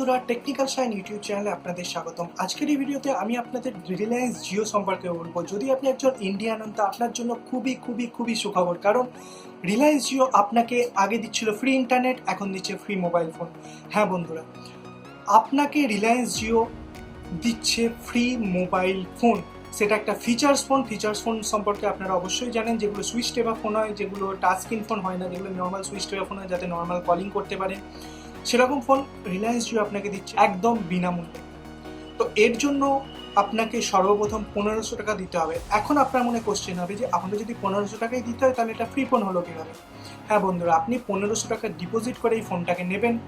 বন্ধুরা technical sign YouTube চ্যানেলে আপনাদের স্বাগতম। আজকের এই ভিডিওতে আমি আপনাদের রিলায়েন্স জিও সম্পর্কে বলব। যদি আপনি একজন ইন্ডিয়ান হন, তা আপনার জন্য খুবই খুবই খুবই সুখবর। কারণ রিলায়েন্স জিও আপনাকে আগে দিচ্ছিল ফ্রি ইন্টারনেট এখন দিচ্ছে ফ্রি মোবাইল ফোন হ্যাঁ বন্ধুরা, আপনাকে রিলায়েন্স জিও দিচ্ছে ফ্রি মোবাইল ফোন সেটা একটা ফিচার্স ফোন ফিচার্স ফোন সম্পর্কে আপনারা অবশ্যই জানেন, যেগুলো সুইচ টেপা ফোন হয়, যেগুলো টাচ স্ক্রিন ফোন হয় না, যেগুলো নর্মাল সুইচ টেপা ফোন হয়, যাতে নর্মাল কলিং করতে পারে। সেরকম ফোন রিলায়েন্স জিও আপনাকে দিচ্ছে একদম বিনামূল্যে। তো এর জন্য আপনাকে সর্বপ্রথম পনেরোশো টাকা দিতে হবে। এখন আপনার মনে কোশ্চেন হবে যে, আপনাকে যদি পনেরোশো টাকাই দিতে হয়, তাহলে এটা ফ্রি ফোন হলো কীভাবে? হ্যাঁ বন্ধুরা, আপনি পনেরোশো টাকা ডিপোজিট করে এই ফোনটাকে নেবেন।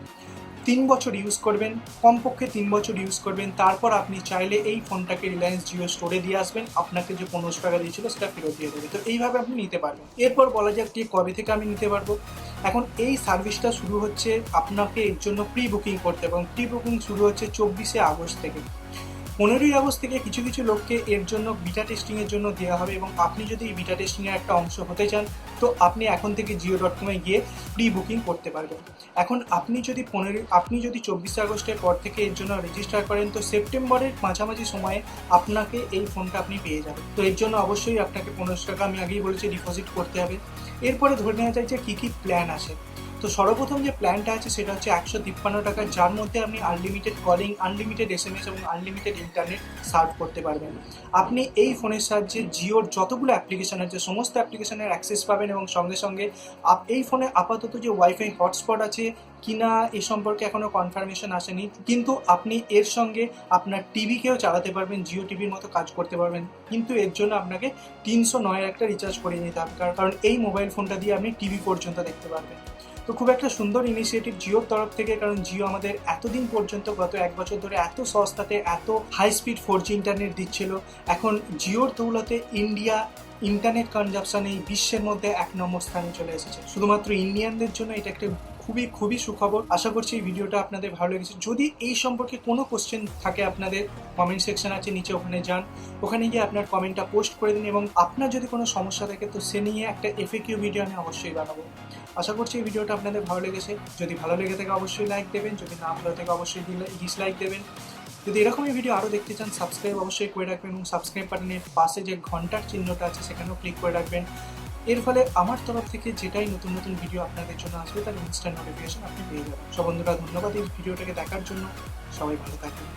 তিন বছর ইউজ করবেন, কমপক্ষে তিন বছর ইউজ করবেন। তারপর আপনি চাইলে এই ফোনটাকে রিলায়েন্স জিও স্টোরে দিয়ে আসবেন। আপনাকে যে পনেরোশো টাকা দিয়েছিল সেটা ফেরত দিয়ে দেবে। তো এইভাবে আপনি নিতে পারবেন। এরপর বলা যাক যে কবে থেকে আমি নিতে পারব। এখন এই সার্ভিসটা শুরু হচ্ছে আপনাকে এর জন্য প্রি বুকিং করতে এবং প্রি বুকিং শুরু হচ্ছে চব্বিশে আগস্ট থেকে। পনেরোই আগস্ট থেকে কিছু কিছু লোককে এর জন্য বিটা টেস্টিংয়ের জন্য দেওয়া হবে এবং আপনি যদি এই বিটা টেস্টিংয়ের একটা অংশ হতে চান, তো আপনি এখন থেকে জিও ডট কমে গিয়ে প্রি বুকিং করতে পারবেন। এখন আপনি যদি পনেরোই আপনি যদি চব্বিশে আগস্টের পর থেকে এর জন্য রেজিস্টার করেন, তো সেপ্টেম্বরের মাঝামাঝি সময়ে আপনাকে এই ফোনটা আপনি পেয়ে যাবেন। তো এর জন্য অবশ্যই আপনাকে পনেরোশো টাকা আমি আগেই বলেছি ডিপোজিট করতে হবে। এরপরে ধরে নেওয়া যায় যে কী কী প্ল্যান আছে। তো সর্বপ্রথম যে প্ল্যানটা আছে সেটা হচ্ছে একশো তিপ্পান্ন টাকা, যার মধ্যে আপনি unlimited calling unlimited S M S এবং আনলিমিটেড ইন্টারনেট সার্ভ করতে পারবেন। আপনি এই ফোনের সাহায্যে জিওর যতগুলো অ্যাপ্লিকেশন আছে, সমস্ত অ্যাপ্লিকেশনের অ্যাক্সেস পাবেন এবং সঙ্গে সঙ্গে এই ফোনে আপাতত যে ওয়াইফাই হটস্পট আছে কিনা এ সম্পর্কে এখনও কনফার্মেশন আসেনি। কিন্তু আপনি এর সঙ্গে আপনার টিভিকেও চালাতে পারবেন, জিও টিভির মতো কাজ করতে পারবেন। কিন্তু এর জন্য আপনাকে তিনশো নয় একটা রিচার্জ করে নিতে হবে, কারণ এই মোবাইল ফোনটা দিয়ে আপনি টিভি পর্যন্ত দেখতে পারবেন। তো খুব একটা সুন্দর ইনিশিয়েটিভ জিওর তরফ থেকে, কারণ জিও আমাদের এতদিন পর্যন্ত, গত এক বছর ধরে এত সস্তাতে, এত high speed four G internet দিচ্ছিল। এখন জিওর দৌলতে ইন্ডিয়া ইন্টারনেট কনজাপশন এই বিশ্বের মধ্যে এক নম্বর স্থানে চলে এসেছে। শুধুমাত্র ইন্ডিয়ানদের জন্য এটা একটা খুবই খুবই সুখবর। আশা করছি এই ভিডিওটা আপনাদের ভালো লেগেছে। যদি এই সম্পর্কে কোনো কোশ্চেন থাকে আপনাদের কমেন্ট সেকশন আছে, নিচে ওখানে যান। ওখানে গিয়ে আপনার কমেন্টটা পোস্ট করে দিন এবং আপনার যদি কোনো সমস্যা থাকে, তো সে নিয়ে একটা এফএকিউ ভিডিও আমি অবশ্যই বানাবো। আশা করছি এই ভিডিওটা আপনাদের ভালো লেগেছে। যদি ভালো লেগে থাকে অবশ্যই লাইক দেবেন, যদি না ভালো থাকে অবশ্যই ডিসলাইক দেবেন। যদি এরকমই ভিডিও আরও দেখতে চান সাবস্ক্রাইব অবশ্যই করে রাখবেন এবং সাবস্ক্রাইব বাটনের পাশে যে ঘণ্টার চিহ্নটা আছে সেখানেও ক্লিক করে রাখবেন। এর ফলে আমার তরফ থেকে যেটাই নতুন নতুন ভিডিও আপনাদের জন্য আসবে, তার ইনস্ট্যান্ট নোটিফিকেশন আপনি পেয়ে যাবেন। সব বন্ধুরা, ধন্যবাদ এই ভিডিওটাকে দেখার জন্য। সবাই ভালো থাকবেন।